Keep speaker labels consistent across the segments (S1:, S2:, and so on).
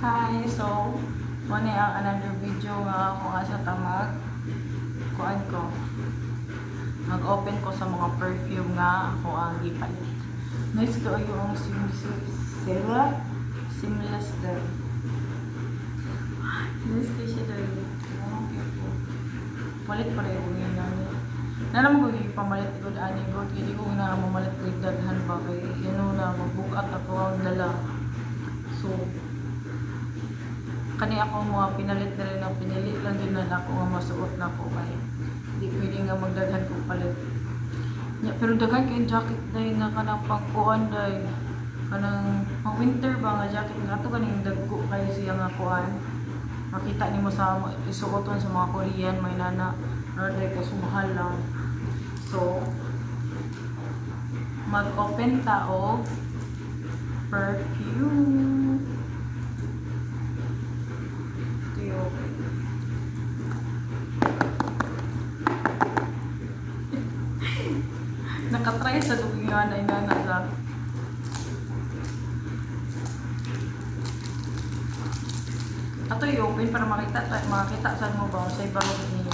S1: Hi, so mo ni ang another video nga ako nga sa tamag kuan ko. Mag-open ko sa mga perfume nga ako ang gipalit. Nice ko yung Sila Seamless dahil. Nice ko siya dahil. Palit pa rin yung yun nani. Nalam ko yung pamalit ko ani ko. Hindi ko na mamalit ko daghan ba kay yun na magbukat ako ang dala. So, kani ako mga pinalit na rin ang pinili lang din na ako nga masuot na ko kay hindi pwede nga magdaghan ko palit. Ya, pero daghan kay jacket dahil nga kanang pangkuan dahil kanang pang winter ba nga jacket nga to kaning dagko kay siya nga kuan. Makita nimo sa isuoton sa mga Korean may nana order ka sumahal lang. So mag-open ta og perfume ito yung Nakatry sa dugingan ay nana sa Ato i-open para makita ta makita sa mo ba sa ibang niya.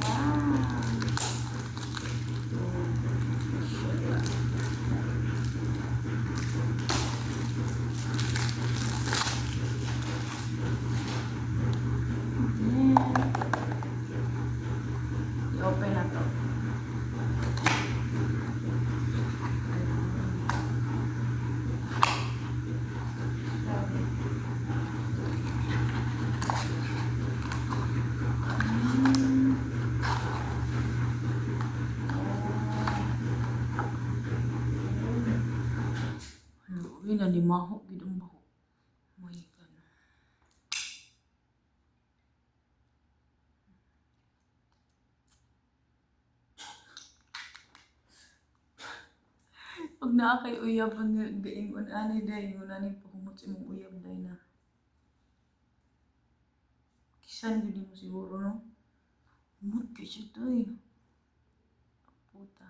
S1: Wow. I-open na to. Ano, yun na limaho, gidong baho. My God. Pag naa kay uyab ang gaingon ani day, yun ani pahumot sa imong uyab day na. Kisan gid mo siguro no. Humot kay siya day. Puta.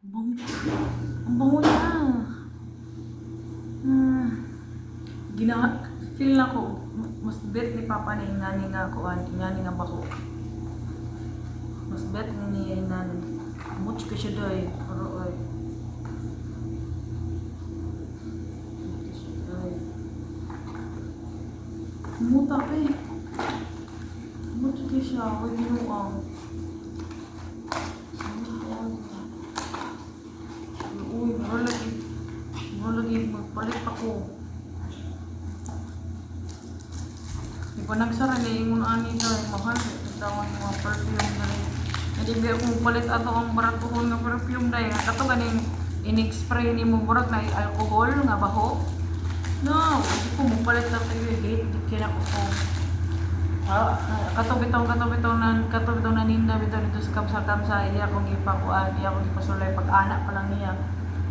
S1: Ang bango. Ang bango niya. Hmm. Gina feel na ko mas bet ni papa ni nani nga ko an nani nga bako. Mas bet ni ni nani. Humot ka siya day. Pero ay. Muta pa eh. Muta ka siya. Huwag ginuang. Uy, Ba nagsara na yung ani dahil mahal. Yung mga perfume na rin. Hindi ba kung palit ato ang baratuhon nga perfume dahil. Kato ganing in-spray ni mo murag na alcohol nga baho. No, hindi ko mo palit na kayo. Hate, di kina ko ko. Ah, katubitaw katubitaw nan katubitaw na ninda bitaw dito sa kamsa kamsa iya ko gipakuan iya ko gipasulay pag anak pa lang niya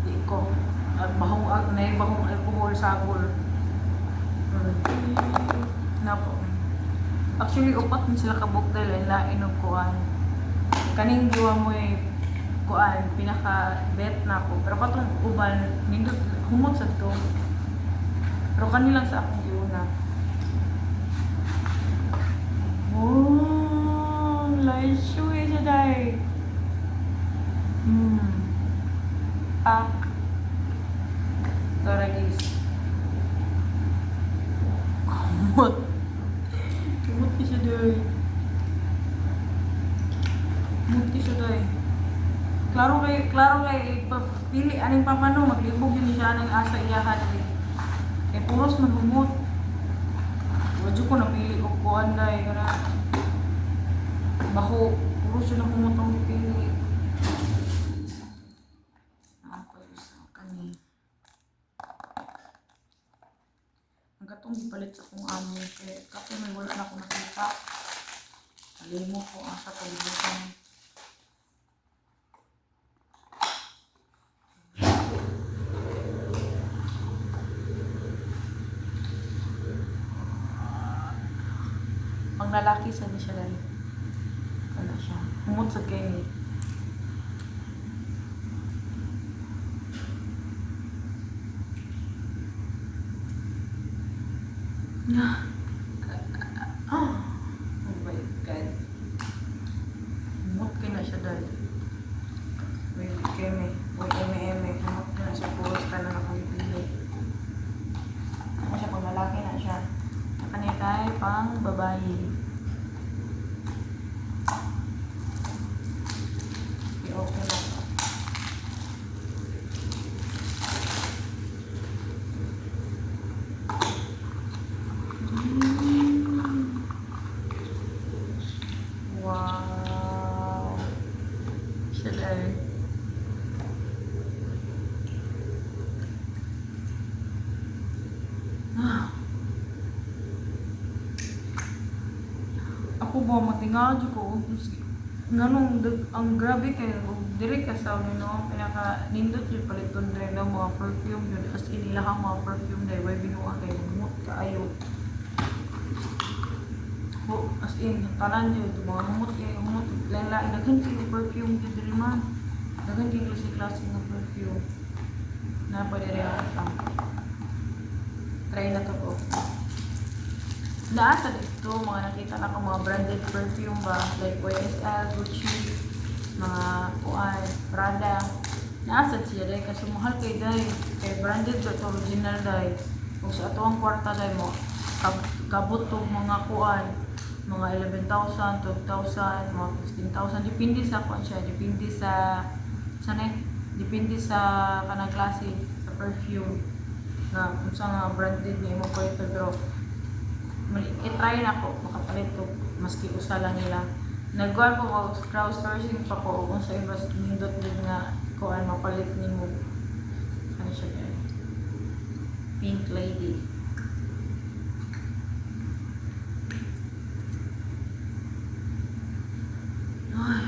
S1: di ko at bahong at na bahong alcohol sabol na po actually upat din sila kabuk dahil na inog kuan kaning giwa mo eh kuan pinaka bet na ako pero katong uban nindot humot sa to pero kanilang sa akong giuna Oh, shoe siya dahil. Hmm. Ak. Ki siya. Kumot ki siya dahil. Klaro kay, klaro kay, pili, aning papano, maglibog yun siya ng asa iyahan. Eh, puros man humot. Wadyo ko napili ko kuan dai kana baho puro siya na kumutong pili. Ako isa kani. Ang katong gipalit sa kong amo kay kato may wala na ako hindi mo kung asa palibutan. Pag lalaki, saan niya siya lalo? Wala siya. Umot sa kayo No. Ah. God. Mut ka na siya dahil. May keme. May eme-eme. Mut ka na siya. Puros ka na nakapipili. Ano siya pang lalaki na siya. Nakanitay pang babae. I-open na ito. Wow. Ah. Ako ba matinga dyan ko nganong dag- ang grabe kay dire ka sa ano no pinaka nindot yung paliton dre ng mga perfume. Yun as in ilahang mga perfume dahil way binuha kay mut kaayo as in tanan yun mga humot kay humot lain daghan kay perfume yun dire man. Daghan kay klase klase ng perfume. Na pwede rin ako sa try na to ko. Nasa dito, mga nakita na ko mga branded perfume ba, like YSL, Gucci, mga kuan, Prada. Nasa siya dahil kasi mahal kay dahil, kay branded ba ito, original dahil. Kung sa ato ang kwarta dahil mo, kab kabot tong mga kuan, mga 11,000, 12,000, mga 15,000, depende sa kuan siya, depende sa, sa ne, depende sa kanang klase, sa perfume na kung sa nga branded niya mo pa ito pero i-try na ko makapalit ko maski usa lang nila. Nagkuhan ko ko crowd sourcing pa ko kung sa iba nindot din nga kuan mapalit nimo ano siya guys pink lady Ay.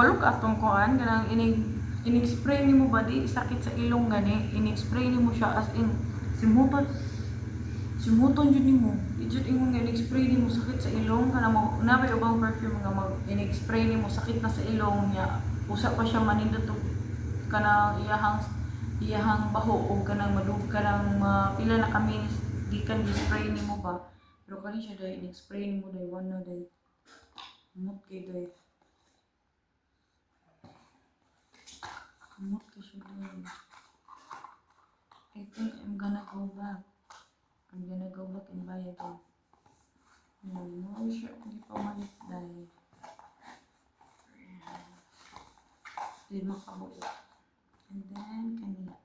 S1: Kabalo ka atong kuan kanang inig inig-spray nimo ba di sakit sa ilong gani? Inig-spray nimo siya as in simuton simuton jud nimo. Jud ingon nga inig-spray nimo sakit sa ilong kana mo nabay ubang perfume nga mag inig-spray nimo sakit na sa ilong niya. Usa pa siya manindot og kana iyahang iyahang baho o kanang madug kanang uh, pila na kami gikan gi-spray nimo ba. Pero kani siya dai inig-spray nimo dai one na dai. Mut kay dai Ka siya dai I think I'm gonna go back. I'm gonna go back and buy again. No, no, sure. Hindi pa umalit dahil. Lima ka buo. And then, kanina.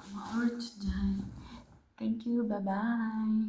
S1: Ang hearts dyan. Thank you. Bye-bye.